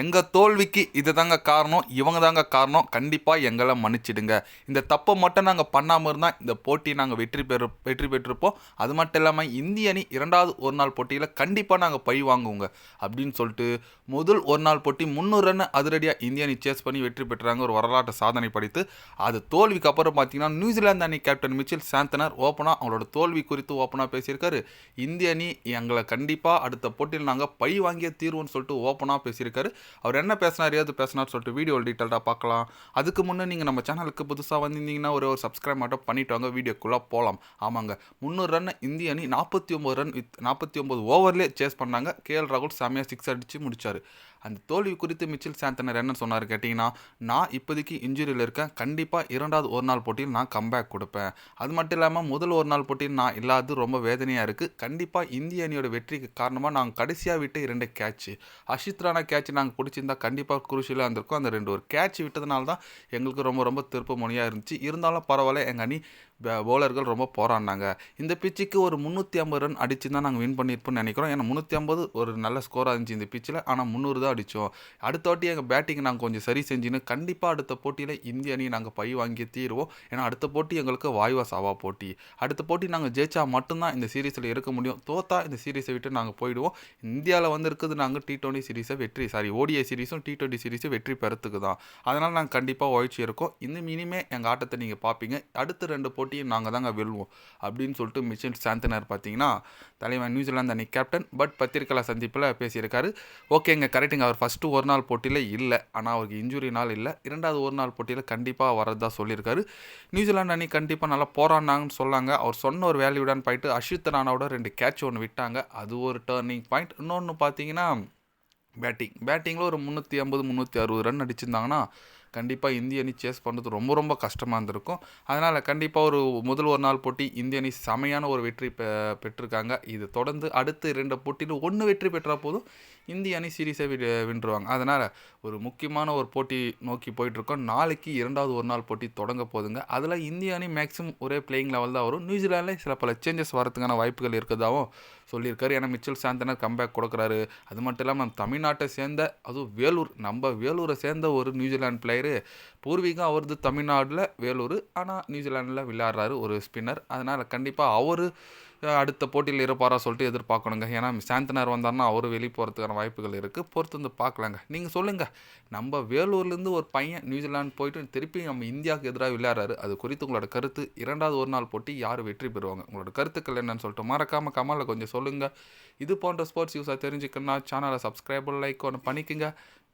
எங்கள் தோல்விக்கு இது தாங்க காரணம் இவங்க தாங்க காரணம். கண்டிப்பாக எங்களை மன்னிச்சிடுங்க. இந்த தப்பை மட்டும் நாங்கள் பண்ணாமல் இருந்தால் இந்த போட்டி நாங்கள் வெற்றி பெறு வெற்றி பெற்றிருப்போம். அது மட்டும் இல்லாமல் இந்திய அணி இரண்டாவது ஒரு நாள் போட்டியில் கண்டிப்பாக நாங்கள் பழி வாங்குவோங்க. அப்படின்னு சொல்லிட்டு முதல் ஒரு நாள் போட்டி முந்நூறு ரன் அதிரடியாக இந்திய அணி சேஸ் பண்ணி வெற்றி பெற்றாங்க. ஒரு வரலாற்று சாதனை படித்து அது தோல்விக்கு அப்புறம் பார்த்தீங்கன்னா நியூசிலாந்து அணி கேப்டன் மிச்சில் சாந்தனர் ஓப்பனாக அவங்களோட தோல்வி குறித்து ஓப்பனாக பேசியிருக்காரு. இந்திய அணி எங்களை கண்டிப்பாக அடுத்த போட்டியில் நாங்கள் பழி வாங்கிய தீர்வுன்னு சொல்லிட்டு ஓப்பனாக பேசியிருக்காரு. அவர் என்ன பேசினார் ஏது பேசினார் சொல்லிட்டு வீடியோ டீட்டெயில்டாக பார்க்கலாம். அதுக்கு முன்னே நீங்கள் நம்ம சேனலுக்கு புதுசாக வந்திருந்தீங்கன்னா ஒரு ஒரு சப்ஸ்கிரைப் மட்டும் பண்ணிட்டு வாங்க வீடியோக்குள்ளே போகலாம் ஆமாங்க. முந்நூறு ரன் இந்திய அணி நாற்பத்தி ஒம்பது ரன் வித் நாற்பத்தி ஒம்பது ஓவர்லேயே சேஸ் பண்ணாங்க கேஎல் ராகுல் செமையாக சிக்ஸ் அடித்து முடித்தார் அந்த தோல்வி குறித்து மிச்சில் சாந்தனர் என்ன சொன்னார் கேட்டிங்கன்னா நான் இப்போதைக்கு இன்ஜுரியில் இருக்கேன். கண்டிப்பாக இரண்டாவது ஒரு நாள் போட்டியில் நான் கம்பேக் கொடுப்பேன். அது மட்டும் இல்லாமல் முதல் ஒரு நாள் போட்டியில் நான் இல்லாதது ரொம்ப வேதனையாக இருக்குது கண்டிப்பாக இந்திய அணியோட வெற்றிக்கு காரணமாக நாங்கள் கடைசியாக விட்டு இரண்டு கேட்ச் அஷித் ராணா கேட்ச் நாங்கள் பிடிச்சிருந்தா கண்டிப்பாக குருஷியலாக இருந்திருக்கும். அந்த ரெண்டு ஒரு கேட்ச் விட்டதுனால தான் எங்களுக்கு ரொம்ப ரொம்ப திருப்ப முனையாக இருந்துச்சு. இருந்தாலும் பரவாயில்ல எங்கள் அணி பவுலர்கள் ரொம்ப போராடினாங்க. இந்த பிச்சுக்கு ஒரு முந்நூற்றி ஐம்பது ரன் அடிச்சு தான் நாங்கள் வின் பண்ணியிருப்போம்னு நினைக்கிறோம். ஏன்னா முந்நூற்றி ஐம்பது ஒரு நல்ல ஸ்கோராக இருந்துச்சு இந்த பிச்சில் ஆனால் முந்நூறு தான் அடித்தோம் அடுத்த வாட்டி எங்கள் பேட்டிங் நாங்கள் கொஞ்சம் சரி செஞ்சுன்னு கண்டிப்பாக அடுத்த போட்டியில் இந்திய அணி நாங்கள் பை வாங்கி தீருவோம். ஏன்னா அடுத்த போட்டி எங்களுக்கு வாய்வா சாவா போட்டி. அடுத்த போட்டி நாங்கள் ஜெயிச்சா மட்டும்தான் இந்த சீரீஸில் இருக்க முடியும். தோத்தா இந்த சீரீஸை விட்டு நாங்கள் போயிடுவோம். இந்தியாவில் வந்து இருக்குது நாங்கள் டி டுவெண்ட்டி சீரீஸை வெற்றி சாரி ஓடிஐ சீரீஸும் டி டுவெண்ட்டி சீரீஸும் வெற்றி பெறத்துக்கு தான். அதனால் நாங்கள் கண்டிப்பாக ஒழிச்சு இருக்கோம் இன்னும் இனிமே எங்கள் ஆட்டத்தை நீங்கள் பார்ப்பீங்க அடுத்த ரெண்டு போட்டி போட்டியும் நாங்கள் தாங்க வெல்வோம். அப்படின்னு சொல்லிட்டு மிச்சல் சாந்தனர் பார்த்தீங்கன்னா தலைவன் நியூசிலாந்து அணி கேப்டன் பட் பத்திரிகையாளர் சந்திப்பில் பேசியிருக்காரு. ஓகேங்க கரெக்டுங்க அவர் ஃபஸ்ட்டு ஒரு நாள் போட்டியில் இல்லை. ஆனால் அவருக்கு இன்ஜுரி நாள் இல்லை. இரண்டாவது ஒரு நாள் போட்டியில் கண்டிப்பாக வரதா சொல்லியிருக்காரு. நியூசிலாந்து அணி கண்டிப்பாக நல்லா போராடினாங்கன்னு சொன்னாங்க. அவர் சொன்ன ஒரு வேல்யூடான்னு போயிட்டு அஷித் ராணாவோட ரெண்டு கேட்ச் ஒன்று விட்டாங்க. அது ஒரு டேர்னிங் பாயிண்ட் இன்னொன்று பார்த்தீங்கன்னா பேட்டிங் பேட்டிங்கில் ஒரு முந்நூற்றி ஐம்பது முந்நூற்றி அறுபது ரன் அடிச்சிருந்தாங்கன்னா கண்டிப்பாக இந்திய அணி சேஸ் பண்ணுறது ரொம்ப ரொம்ப கஷ்டமாக இருந்திருக்கும். அதனால் கண்டிப்பாக ஒரு முதல் ஒரு நாள் போட்டி இந்திய அணி செமையான ஒரு வெற்றி பெ பெற்றிருக்காங்க. இது தொடர்ந்து அடுத்து இரண்டு போட்டியில் ஒன்று வெற்றி பெற்றால் போதும். இந்திய அணி சீரீஸை வி வென்றுவாங்க. அதனால் ஒரு முக்கியமான ஒரு போட்டி நோக்கி போயிட்டுருக்கோம். நாளைக்கு இரண்டாவது ஒரு நாள் போட்டி தொடங்க போதுங்க. அதில் இந்திய அணி மேக்ஸிமம் ஒரே பிளேயிங் லெவல் தான் வரும். நியூசிலாண்டில் சில பல சேஞ்சஸ் வரதுக்கான வாய்ப்புகள் இருக்கிறதாகவும் சொல்லியிருக்காரு. ஏன்னா மிச்சல் சாந்தனர் கம்பேக் கொடுக்குறாரு. அது மட்டும் இல்லாமல் தமிழ்நாட்டை சேர்ந்த அதுவும் வேலூர் நம்ம வேலூரை சேர்ந்த ஒரு நியூசிலாந்து பிளேயர் பூர்வீகம் அவரது தமிழ்நாட்டில் வேலூர். ஆனால் நியூசிலாண்டில் விளையாடுறாரு ஒரு ஸ்பின்னர். அதனால் கண்டிப்பாக அவர் அடுத்த போட்டியில் இருப்பாரா சொல்லிட்டு எதிர்பார்க்கணுங்க. ஏன்னா சாந்தனார் வந்தார்னா அவர் வெளியே போகிறதுக்கான வாய்ப்புகள் இருக்குது பொறுத்து வந்து பார்க்கலாங்க. நீங்கள் சொல்லுங்கள் நம்ம வேலூர்லேருந்து ஒரு பையன் நியூசிலாந்து போயிட்டு திருப்பி நம்ம இந்தியாவுக்கு எதிராக விளையாடுறாரு. அது குறித்து உங்களோட கருத்து. இரண்டாவது ஒரு நாள் போட்டி யார் வெற்றி பெறுவாங்க? உங்களோட கருத்துக்கள் என்னன்னு சொல்லிட்டு மறக்காமல் கமலில் கொஞ்சம் சொல்லுங்கள் இது போன்ற ஸ்போர்ட்ஸ் யூஸாக தெரிஞ்சுக்கணும்னா சேனலை சப்ஸ்கிரைப் லைக் ஒன்று பண்ணிக்கோங்க.